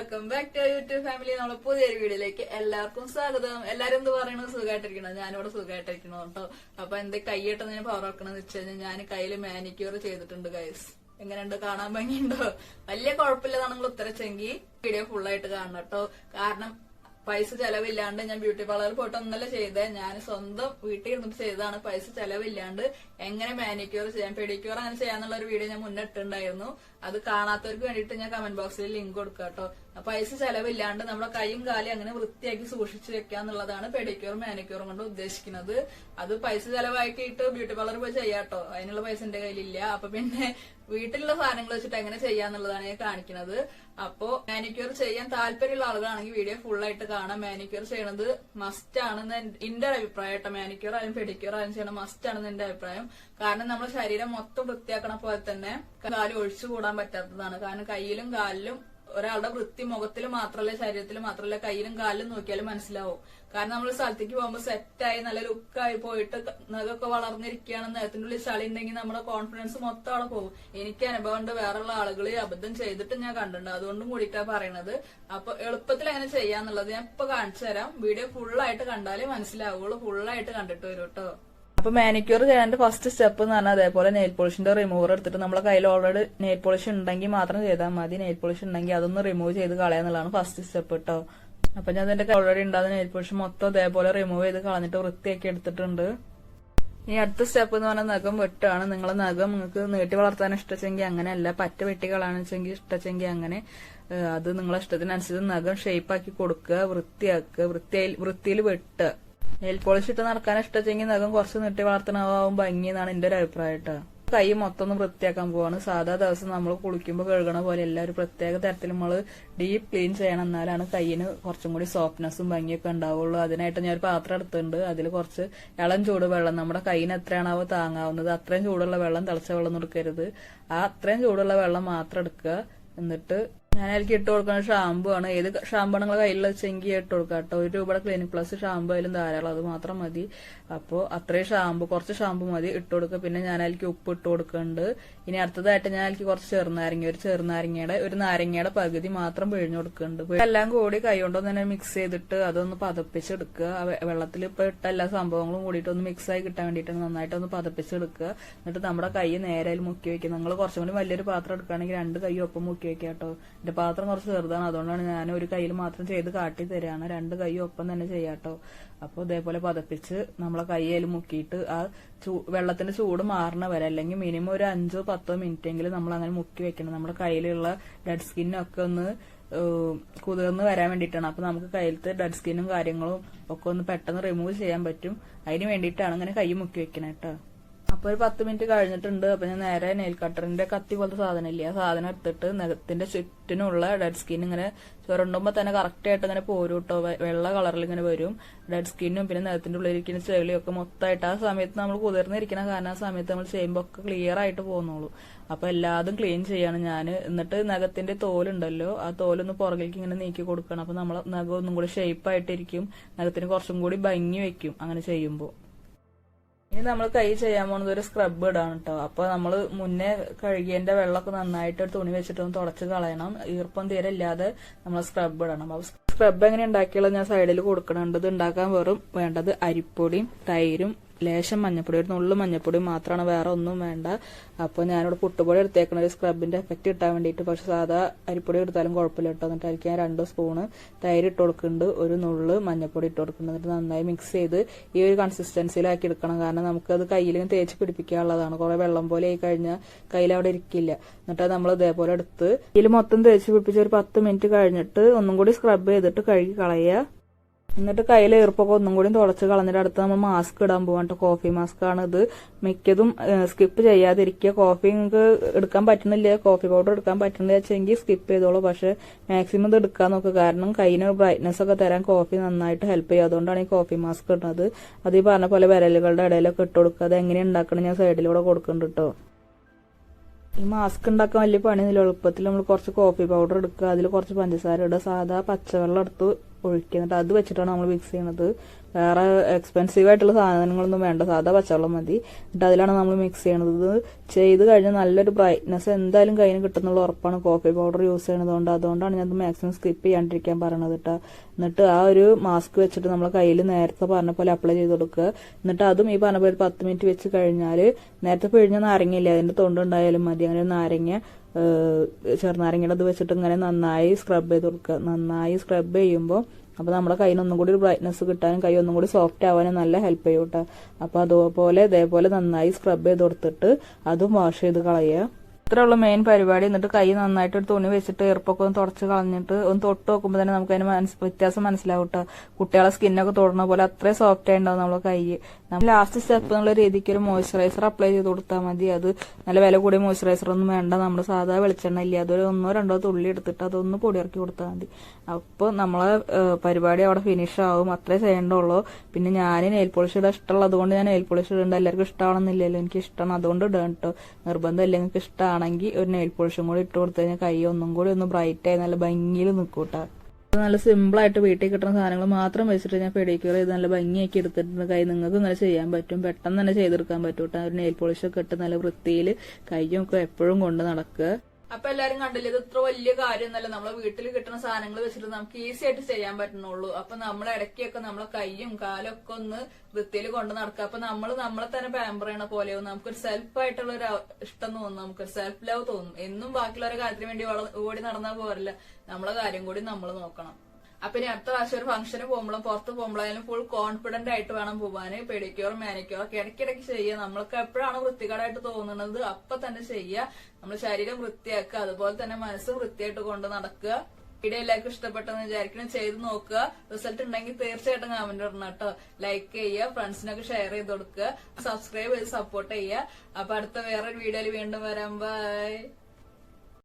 Welcome back to YouTube family നമ്മളെ പുതിയൊരു വീഡിയോയിലേക്ക് എല്ലാവർക്കും സ്വാഗതം. എല്ലാരും എന്ത് പറയണത് സുഖമായിട്ടിരിക്കണം? ഞാനിവിടെ സുഖമായിട്ടിരിക്കണം? കേട്ടോ. അപ്പൊ എന്ത് കൈയിട്ടെന്ന് ഞാൻ പവർ വെക്കണമെന്ന് വെച്ച് കഴിഞ്ഞാൽ ഞാൻ കയ്യിൽ മാനിക്യൂർ ചെയ്തിട്ടുണ്ട് ഗൈസ് എങ്ങനെയുണ്ട്? കാണാൻ ഭംഗിയുണ്ടോ? വലിയ കുഴപ്പമില്ലാതാണെങ്കിൽ നിങ്ങൾ ഉത്തരച്ചെങ്കിൽ വീഡിയോ ഫുള്ളായിട്ട് കാണണം കേട്ടോ. കാരണം പൈസ ചെലവില്ലാണ്ട് ഞാൻ ബ്യൂട്ടി പാർലറിൽ പോയിട്ട് ഒന്നല്ല ചെയ്തേ. ഞാൻ സ്വന്തം വീട്ടിൽ ഇരുന്നിട്ട് ചെയ്തതാണ്. പൈസ ചെലവില്ലാണ്ട് എങ്ങനെ മാനിക്യൂർ ചെയ്യാം പെഡിക്യൂർ അങ്ങനെ ചെയ്യാന്നുള്ള ഒരു വീഡിയോ ഞാൻ മുന്നിട്ടുണ്ടായിരുന്നു അത് കാണാത്തവർക്ക് വേണ്ടിയിട്ട് ഞാൻ കമന്റ് ബോക്സിൽ ലിങ്ക് കൊടുക്കാം കേട്ടോ. പൈസ ചെലവില്ലാണ്ട് നമ്മുടെ കൈയും കാലും അങ്ങനെ വൃത്തിയാക്കി സൂക്ഷിച്ചു വെക്കുക എന്നുള്ളതാണ് പെഡിക്യൂർ മാനിക്യൂറും കൊണ്ട് ഉദ്ദേശിക്കുന്നത്. അത് പൈസ ചെലവാക്കിയിട്ട് ബ്യൂട്ടി പാർലർ പോയി ചെയ്യാട്ടോ. അതിനുള്ള പൈസ എന്റെ കയ്യിലില്ല. അപ്പൊ പിന്നെ വീട്ടിലുള്ള സാധനങ്ങൾ വെച്ചിട്ട് എങ്ങനെ ചെയ്യാന്നുള്ളതാണ് ഞാൻ കാണിക്കുന്നത്. അപ്പോ മാനിക്യൂർ ചെയ്യാൻ താല്പര്യമുള്ള ആളുകളാണെങ്കിൽ വീഡിയോ ഫുൾ ആയിട്ട് കാണാം. മാനിക്യൂർ ചെയ്യണത് മസ്റ്റ് ആണെന്ന് എന്റെ അഭിപ്രായം കേട്ടോ. മാനിക്യൂർ ആയാലും പെഡിക്യൂർ ആയാലും ചെയ്യണം മസ്റ്റ് ആണെന്ന് എന്റെ അഭിപ്രായം. കാരണം നമ്മുടെ ശരീരം മൊത്തം വൃത്തിയാക്കണ പോലെ തന്നെ കാൽ ഒഴിച്ചു കൂടാൻ പറ്റാത്തതാണ്. കാരണം കയ്യിലും കാലിലും ഒരാളുടെ വൃത്തി മുഖത്തിൽ മാത്രമല്ല ശരീരത്തിൽ മാത്രമല്ല കയ്യിലും കാലിലും നോക്കിയാലും മനസ്സിലാവും. കാരണം നമ്മൾ സ്ഥലത്തേക്ക് പോകുമ്പോൾ സെറ്റായി നല്ല ലുക്കായി പോയിട്ട് നഖമൊക്കെ വളർന്നിരിക്കുകയാണ് നേരത്തിന്റെ ഉള്ളിൽ ചളി ഉണ്ടെങ്കിൽ നമ്മുടെ കോൺഫിഡൻസ് മൊത്തം അവിടെ പോകും. എനിക്ക് അനുഭവം ഉണ്ട് വേറെയുള്ള ആളുകൾ അബദ്ധം ചെയ്തിട്ട് ഞാൻ കണ്ടിട്ടുണ്ട്. അതുകൊണ്ടും കൂടിയിട്ടാ പറയണത്. അപ്പൊ എളുപ്പത്തിൽ എങ്ങനെ ചെയ്യാന്നുള്ളത് ഞാൻ ഇപ്പൊ കാണിച്ചു തരാം. വീഡിയോ ഫുള്ളായിട്ട് കണ്ടാലേ മനസ്സിലാവുള്ളൂ. ഫുള്ളായിട്ട് കണ്ടിട്ട് വരും കേട്ടോ അപ്പൊ മാനിക്യൂർ ചെയ്യാന്റെ ഫസ്റ്റ് സ്റ്റെപ്പ് എന്ന് പറഞ്ഞാൽ അതേപോലെ നെയിൽ പോളിഷിന്റെ റിമൂവർ എടുത്തിട്ട് നമ്മളെ കയ്യിൽ ഓൾറെഡി നെയിൽ പോളിഷ് ഉണ്ടെങ്കിൽ മാത്രം ചെയ്താൽ മതി. നെയിൽ പോളിഷ് ഉണ്ടെങ്കിൽ അതൊന്ന് റിമൂവ് ചെയ്ത് കളയാന്നുള്ളതാണ് ഫസ്റ്റ് സ്റ്റെപ്പ് കേട്ടോ അപ്പൊ ഞാൻ അതിന്റെ ഓൾറെഡി ഉണ്ടാകുന്ന നെയിൽ പോളിഷ് മൊത്തം അതേപോലെ റിമൂവ് ചെയ്ത് കളഞ്ഞിട്ട് വൃത്തിയാക്കി എടുത്തിട്ടുണ്ട്. ഇനി അടുത്ത സ്റ്റെപ്പ് എന്ന് പറഞ്ഞാൽ നഖം വെട്ടാണ്. നിങ്ങളെ നഖം നിങ്ങൾക്ക് നീട്ടി വളർത്താൻ ഇഷ്ടച്ചെങ്കിൽ അങ്ങനെയല്ല പറ്റ വെട്ടി കളാണെങ്കിൽ ഇഷ്ടച്ചെങ്കിൽ അങ്ങനെ. അത് നിങ്ങളെ ഇഷ്ടത്തിനനുസരിച്ച് നഖം ഷേപ്പാക്കി കൊടുക്കുക വൃത്തിയാക്കുക വൃത്തിയായി വൃത്തിയിൽ വെട്ടുക. നെയിൽ പോളിഷ് ഇട്ട് നടക്കാൻ ഇഷ്ടച്ചെങ്കിൽ നഖം കുറച്ച് നീട്ടി വളർത്തണമാവും ഭംഗി എന്നാണ് എന്റെ ഒരു അഭിപ്രായം കൈ മൊത്തം ഒന്ന് വൃത്തിയാക്കാൻ പോവാണ്. സാധാ ദിവസം നമ്മൾ കുളിക്കുമ്പോൾ കഴുകണ പോലെ എല്ലാ ഒരു പ്രത്യേക തരത്തിൽ നമ്മൾ ഡീപ്പ് ക്ലീൻ ചെയ്യണം എന്നാലാണ് കൈയിന് കുറച്ചും കൂടി സോഫ്റ്റ്നെസ്സും ഭംഗിയൊക്കെ ഉണ്ടാവുള്ളൂ. അതിനായിട്ട് ഞാൻ ഒരു പാത്രം എടുത്തിട്ടുണ്ട്. അതിൽ കുറച്ച് ഇളം ചൂട് വെള്ളം നമ്മുടെ കൈയിന് എത്രയാണാവോ താങ്ങാവുന്നത് അത്രയും ചൂടുള്ള വെള്ളം തിളച്ച വെള്ളം എടുക്കരുത്. ആ അത്രയും ചൂടുള്ള വെള്ളം മാത്രം എടുക്കുക. എന്നിട്ട് ഞാൻ ഇട്ട് കൊടുക്കുന്ന ഷാമ്പു ആണ്. ഏത് ഷാമ്പു ആണ് നിങ്ങളെ കയ്യിൽ വെച്ചെങ്കിൽ ഇട്ട് കൊടുക്കുക കേട്ടോ. ഒരു രൂപയുടെ ക്ലിനിക് പ്ലസ് ഷാമ്പു ആയാലും ധാരാളം. അത് മാത്രം മതി. അപ്പോൾ അത്രയും ഷാമ്പു കുറച്ച് ഷാമ്പു മതി. ഇട്ട് കൊടുക്കുക. പിന്നെ ഞാൻ ഉപ്പ് ഇട്ട് കൊടുക്കുന്നുണ്ട്. ഇനി അടുത്തതായിട്ട് ഞാൻ കുറച്ച് ചെറുനാരങ്ങ ഒരു ചെറുനാരങ്ങയുടെ ഒരു നാരങ്ങയുടെ പകുതി മാത്രം പിഴിഞ്ഞു കൊടുക്കുന്നുണ്ട്. എല്ലാം കൂടി കൈ കൊണ്ടൊന്ന് തന്നെ മിക്സ് ചെയ്തിട്ട് അതൊന്ന് പതപ്പിച്ചെടുക്കുക. വെള്ളത്തിൽ ഇപ്പോൾ ഇട്ട എല്ലാ സംഭവങ്ങളും കൂടിയിട്ട് ഒന്ന് മിക്സ് ആയി കിട്ടാൻ വേണ്ടിയിട്ട് നന്നായിട്ടൊന്ന് പതപ്പിച്ചെടുക്കുക. എന്നിട്ട് നമ്മുടെ കൈ നേരെ മുക്കി വെക്കുക. നിങ്ങൾ കുറച്ചും കൂടി വലിയൊരു പാത്രം എടുക്കുകയാണെങ്കിൽ രണ്ട് കൈ ഒപ്പം മുക്കി വെക്കുക കേട്ടോ. എന്റെ പാത്രം കുറച്ച് ചെറുതാണ്. അതുകൊണ്ടാണ് ഞാൻ ഒരു കയ്യിൽ മാത്രം ചെയ്ത് കാട്ടി തരാണ്. രണ്ട് കൈ ഒപ്പം തന്നെ ചെയ്യാട്ടോ. അപ്പോൾ ഇതേപോലെ പതപ്പിച്ച് നമ്മളെ കൈയിൽ മുക്കിയിട്ട് ആ ചൂ വെള്ളത്തിന്റെ ചൂട് മാറണ വരെ അല്ലെങ്കിൽ മിനിമം ഒരു അഞ്ചോ പത്തോ മിനിറ്റ് എങ്കിലും നമ്മൾ അങ്ങനെ മുക്കി വെക്കണം. നമ്മുടെ കയ്യിലുള്ള ഡെഡ് സ്കിന്നൊക്കെ ഒന്ന് കുതിർന്ന് വരാൻ വേണ്ടിയിട്ടാണ്. അപ്പൊ നമുക്ക് കയ്യിലത്തെ ഡെഡ് സ്കിന്നും കാര്യങ്ങളും ഒക്കെ ഒന്ന് പെട്ടെന്ന് റിമൂവ് ചെയ്യാൻ പറ്റും. അതിന് വേണ്ടിയിട്ടാണ് അങ്ങനെ കൈ മുക്കി വെക്കണേ കേട്ടോ അപ്പൊ ഒരു പത്ത് മിനിറ്റ് കഴിഞ്ഞിട്ടുണ്ട്. അപ്പൊ ഞാൻ നേരെ നെയിൽ കട്ടറിന്റെ കത്തി പോലത്തെ സാധനം ഇല്ലേ ആ സാധനം എടുത്തിട്ട് നഖത്തിന്റെ ചുറ്റിനുള്ള ഡെഡ് സ്കിൻ ഇങ്ങനെ ചുരണ്ടുമ്പോ തന്നെ കറക്റ്റ് ആയിട്ട് ഇങ്ങനെ പോരും കേട്ടോ വെള്ള കളറിൽ ഇങ്ങനെ വരും. ഡെഡ് സ്കിന്നും പിന്നെ നഖത്തിന്റെ ഉള്ളിലിരിക്കുന്ന ചെളിയും ഒക്കെ മൊത്തമായിട്ട് ആ സമയത്ത് നമ്മൾ കുതിർന്നിരിക്കുന്ന കാരണം ആ സമയത്ത് നമ്മൾ ചെയ്യുമ്പോൾ ഒക്കെ ക്ലിയർ ആയിട്ട് പോകുന്നുള്ളൂ അപ്പൊ എല്ലാതും ക്ലീൻ ചെയ്യാണ് ഞാൻ എന്നിട്ട് നഖത്തിന്റെ തോലുണ്ടല്ലോ. ആ തോലൊന്ന് പുറകിലേക്ക് ഇങ്ങനെ നീക്കി കൊടുക്കണം. അപ്പൊ നമ്മൾ നഖം ഒന്നും കൂടി ഷേപ്പ് ആയിട്ടിരിക്കും. നഖത്തിന് കുറച്ചും കൂടി ഭംഗി വെക്കും അങ്ങനെ ചെയ്യുമ്പോൾ ഇനി നമ്മൾ കൈ ചെയ്യാൻ പോകുന്നത് ഒരു സ്ക്രബ് ഇടാണ് കേട്ടോ അപ്പൊ നമ്മൾ മുന്നേ കഴുകിയതിന്റെ വെള്ളമൊക്കെ നന്നായിട്ട് തുണി വെച്ചിട്ട് ഒന്ന് തുടച്ച് കളയണം. ഈർപ്പം തീരെ ഇല്ലാതെ നമ്മൾ സ്ക്രബ് ഇടണം. അപ്പൊ സ്ക്രബ് എങ്ങനെ ഉണ്ടാക്കിയുള്ളത് ഞാൻ സൈഡിൽ കൊടുക്കണുണ്ട്. ഇത് ഉണ്ടാക്കാൻ വെറും വേണ്ടത് അരിപ്പൊടിയും തൈരും ലേശം മഞ്ഞപ്പൊടി ഒരു നുള്ളു മഞ്ഞപ്പൊടി മാത്രമാണ് വേറെ ഒന്നും വേണ്ട. അപ്പോൾ ഞാനിവിടെ പുട്ടുപൊടി എടുത്തേക്കണ. ഒരു സ്ക്രബിന്റെ എഫക്റ്റ് കിട്ടാൻ വേണ്ടിയിട്ട് പക്ഷെ സാധാ അരിപ്പൊടി എടുത്താലും കുഴപ്പമില്ല കേട്ടോ എന്നിട്ട് ഞാൻ രണ്ട് സ്പൂണ് തൈര് ഇട്ട് കൊടുക്കുന്നുണ്ട് ഒരു നുള്ള് മഞ്ഞപ്പൊടി ഇട്ട് കൊടുക്കുന്നുണ്ട് എന്നിട്ട് നന്നായി മിക്സ് ചെയ്ത് ഈ ഒരു കൺസിസ്റ്റൻസിയിലാക്കി എടുക്കണം. കാരണം നമുക്കത് ഇങ്ങനെ തേച്ച് പിടിപ്പിക്കാനുള്ളതാണ്. കുറെ വെള്ളം പോലെ ആയി കഴിഞ്ഞാൽ കയ്യിൽ അവിടെ ഇരിക്കില്ല. എന്നിട്ട് നമ്മൾ ഇതേപോലെ എടുത്ത് ഇതിൽ മൊത്തം തേച്ച് പിടിപ്പിച്ച് ഒരു പത്ത് മിനിറ്റ് കഴിഞ്ഞിട്ട് ഒന്നും കൂടി സ്ക്രബ് ചെയ്തിട്ട് കഴുകി കളയുക എന്നിട്ട് കയ്യിൽ ഈർപ്പൊക്കെ ഒന്നും കൂടി തുടച്ച് കളഞ്ഞിട്ട് അടുത്ത് നമ്മൾ മാസ്ക് ഇടാൻ പോകാം കേട്ടോ കോഫി മാസ്ക് ആണ് ഇത്. മിക്കതും സ്കിപ്പ് ചെയ്യാതിരിക്കുക. കോഫി നിങ്ങൾക്ക് എടുക്കാൻ പറ്റുന്നില്ല. കോഫി പൗഡർ എടുക്കാൻ പറ്റുന്നില്ല വെച്ചെങ്കിൽ സ്കിപ്പ് ചെയ്തോളൂ. പക്ഷെ മാക്സിമം ഇത് എടുക്കാൻ നോക്കുക കാരണം കയ്യിന് ബ്രൈറ്റ്നസ് ഒക്കെ തരാൻ കോഫി നന്നായിട്ട് ഹെൽപ്പ് ചെയ്യും അതുകൊണ്ടാണ് ഈ കോഫി മാസ്ക് ഇടുന്നത്. അത് ഈ പറഞ്ഞ പോലെ വിരലുകളുടെ ഇടയിലൊക്കെ ഇട്ട് കൊടുക്കുക. അത് എങ്ങനെ ഉണ്ടാക്കണം ഞാൻ സൈഡിലൂടെ കൊടുക്കുന്നുണ്ട് കേട്ടോ ഈ മാസ്ക് ഉണ്ടാക്കാൻ വലിയ പണിയൊന്നുമില്ല. എളുപ്പത്തിൽ നമ്മൾ കുറച്ച് കോഫി പൗഡർ എടുക്കുക. അതിൽ കുറച്ച് പഞ്ചസാര ഇടുക. സാധാ പച്ചവെള്ളം എടുത്ത് ഒഴിക്കുക എന്നിട്ട് അത് വെച്ചിട്ടാണ് നമ്മൾ മിക്സ് ചെയ്യുന്നത്. വേറെ എക്സ്പെൻസീവ് ആയിട്ടുള്ള സാധനങ്ങളൊന്നും വേണ്ട. സാധാ പച്ചവെള്ളം മതി. എന്നിട്ട് അതിലാണ് നമ്മൾ മിക്സ് ചെയ്യണത്. ഇത് ചെയ്ത് കഴിഞ്ഞാൽ നല്ലൊരു ബ്രൈറ്റ്നെസ് എന്തായാലും കയ്യിൽ കിട്ടുന്നുള്ള ഉറപ്പാണ്. കോഫി പൗഡർ യൂസ് ചെയ്യണതുകൊണ്ട്. അതുകൊണ്ടാണ് ഞാൻ മാക്സിമം സ്കിപ്പ് ചെയ്യാണ്ടിരിക്കാൻ പറയണത് കേട്ടോ എന്നിട്ട് ആ ഒരു മാസ്ക് വെച്ചിട്ട് നമ്മൾ കയ്യിൽ നേരത്തെ പറഞ്ഞ പോലെ അപ്ലൈ ചെയ്ത് കൊടുക്കുക. എന്നിട്ട് അതും ഈ പറഞ്ഞ പോലെ പത്ത് മിനിറ്റ് വെച്ച് കഴിഞ്ഞാൽ നേരത്തെ പിഴിഞ്ഞ നാരങ്ങയില്ലേ? അതിന്റെ തൊണ്ടുണ്ടായാലും മതി. അങ്ങനെ നാരങ്ങ ചെറുനാരങ്ങയുടെ ഇത് വെച്ചിട്ട് ഇങ്ങനെ നന്നായി സ്ക്രബ് ചെയ്ത് കൊടുക്കുക നന്നായി സ്ക്രബ് ചെയ്യുമ്പോൾ അപ്പോൾ നമ്മുടെ കയ്യിന് ഒന്നും കൂടി ഒരു ബ്രൈറ്റ്നസ് കിട്ടാനും കൈ ഒന്നും കൂടി സോഫ്റ്റ് ആവാനും നല്ല ഹെൽപ്പ് ചെയ്യും കേട്ടോ അപ്പോൾ അതുപോലെ ഇതേപോലെ നന്നായി സ്ക്രബ് ചെയ്ത് കൊടുത്തിട്ട് അതും വാഷ് ചെയ്ത് കളയുക ഇത്രയുള്ള മെയിൻ പരിപാടി എന്നിട്ട് കൈ നന്നായിട്ട് ഒരു തുണി വെച്ചിട്ട് ഈർപ്പൊക്കെ ഒന്ന് തുടച്ച് കളഞ്ഞിട്ട് ഒന്ന് തൊട്ട് നോക്കുമ്പോൾ തന്നെ നമുക്ക് അതിന് മനസ് വ്യത്യാസം മനസ്സിലാവും കേട്ടോ കുട്ടികളെ സ്കിന്നൊക്കെ തൊടുന്ന പോലെ അത്രയും സോഫ്റ്റ് ആയിട്ടുണ്ടാവും നമ്മളെ കൈ. നമ്മൾ ലാസ്റ്റ് സ്റ്റെപ്പ് എന്നുള്ള രീതിക്ക് ഒരു മോയ്സ്ചറൈസർ അപ്ലൈ ചെയ്ത് കൊടുത്താൽ മതി. അത് നല്ല വില കൂടിയ മോയ്സ്ചറൈസർ ഒന്നും വേണ്ട. നമ്മൾ സാധാ വെളിച്ചെണ്ണ ഇല്ല അതൊരു ഒന്നോ രണ്ടോ തുള്ളി എടുത്തിട്ട് അതൊന്ന് പൊടിയിറക്കി കൊടുത്താൽ മതി. അപ്പോൾ നമ്മളെ പരിപാടി അവിടെ ഫിനിഷ് ആവും. അത്രേ ചെയ്യേണ്ടുള്ളൂ. പിന്നെ ഞാൻ നെയിൽ പോളിഷ് ഇടാൻ ഇഷ്ടമുള്ളത് കൊണ്ട് ഞാൻ നെയിൽ പോളിഷ് ഇടേണ്ട. എല്ലാവർക്കും ഇഷ്ടമാണെന്നില്ലല്ലോ. എനിക്ക് ഇഷ്ടമാണ് അതുകൊണ്ട് ഇടാൻ കേട്ടോ നിർബന്ധം നിർബന്ധമില്ല നിങ്ങൾക്ക് ഇഷ്ടമാണെങ്കിൽ ഒരു നെയിൽ പോളിഷും കൂടി ഇട്ട് കൊടുത്തു കഴിഞ്ഞാൽ കൈ ഒന്നും കൂടി ഒന്ന് ബ്രൈറ്റ് ആയി നല്ല ഭംഗിയിൽ നിൽക്കൂട്ടാ നല്ല സിമ്പിൾ ആയിട്ട് വീട്ടിൽ കിട്ടുന്ന സാധനങ്ങൾ മാത്രം വെച്ചിട്ട് ഞാൻ പെഡിക്യൂർ ചെയ്ത് നല്ല ഭംഗിയാക്കി എടുത്തിട്ടുണ്ട്. കൈ നിങ്ങൾക്ക് ഇങ്ങനെ ചെയ്യാൻ പറ്റും. പെട്ടെന്ന് തന്നെ ചെയ്തെടുക്കാൻ പറ്റും കേട്ടോ ഒരു നെയിൽ പോളിഷൊക്കെ ഇട്ട് നല്ല വൃത്തിയിൽ കൈയും ഒക്കെ എപ്പോഴും കൊണ്ട് നടക്കുക. അപ്പൊ എല്ലാരും കണ്ടില്ലേ ഇത് ഇത്ര വലിയ കാര്യമൊന്നുമല്ല. നമ്മളെ വീട്ടിൽ കിട്ടുന്ന സാധനങ്ങൾ വെച്ചിട്ട് നമുക്ക് ഈസി ആയിട്ട് ചെയ്യാൻ പറ്റുന്നുള്ളൂ. അപ്പൊ നമ്മളെ ഇടയ്ക്കൊക്കെ നമ്മളെ കൈയും കാലൊക്കെ ഒന്ന് വൃത്തിയിൽ കൊണ്ട് നടക്കുക. അപ്പൊ നമ്മൾ നമ്മളെ തന്നെ പാമ്പർ ചെയ്യണ പോലെയോ നമുക്കൊരു സെൽഫ് ആയിട്ടുള്ള ഒരു ഇഷ്ടം തോന്നും. നമുക്കൊരു സെൽഫ് ലവ് തോന്നും. എന്നും ബാക്കിയുള്ളവരുടെ കാര്യത്തിന് വേണ്ടി ഓടി നടന്നാൽ പോരല്ല. നമ്മളെ കാര്യം കൂടി നമ്മൾ നോക്കണം. അപ്പൊ ഇനി അടുത്ത പ്രാവശ്യം ഒരു ഫംഗ്ഷന് പോകുമ്പോഴും പുറത്ത് പോകുമ്പോഴായാലും ഫുൾ കോൺഫിഡന്റ് ആയിട്ട് വേണം പോവാന്. പെഡിക്യൂർ മാനിക്യൂർ ഒക്കെ ഇടയ്ക്കിടയ്ക്ക് ചെയ്യുക. നമ്മൾക്ക് എപ്പോഴാണ് വൃത്തികേടായിട്ട് തോന്നുന്നത് അപ്പൊ തന്നെ ചെയ്യുക. നമ്മൾ ശരീരം വൃത്തിയാക്കുക. അതുപോലെ തന്നെ മനസ്സ് വൃത്തിയായിട്ട് കൊണ്ട് നടക്കുക. വീഡിയോ എല്ലാവർക്കും ഇഷ്ടപ്പെട്ടെന്ന് വിചാരിക്കണം ചെയ്ത് നോക്കുക. റിസൾട്ട് ഉണ്ടെങ്കിൽ തീർച്ചയായിട്ടും കമന്റ് ഇടണം കേട്ടോ. ലൈക്ക് ചെയ്യുക. ഫ്രണ്ട്സിനൊക്കെ ഷെയർ ചെയ്ത് കൊടുക്കുക. സബ്സ്ക്രൈബ് ചെയ്ത് സപ്പോർട്ട് ചെയ്യുക. അപ്പൊ അടുത്ത വേറൊരു വീഡിയോയിൽ വീണ്ടും വരാം. ബൈ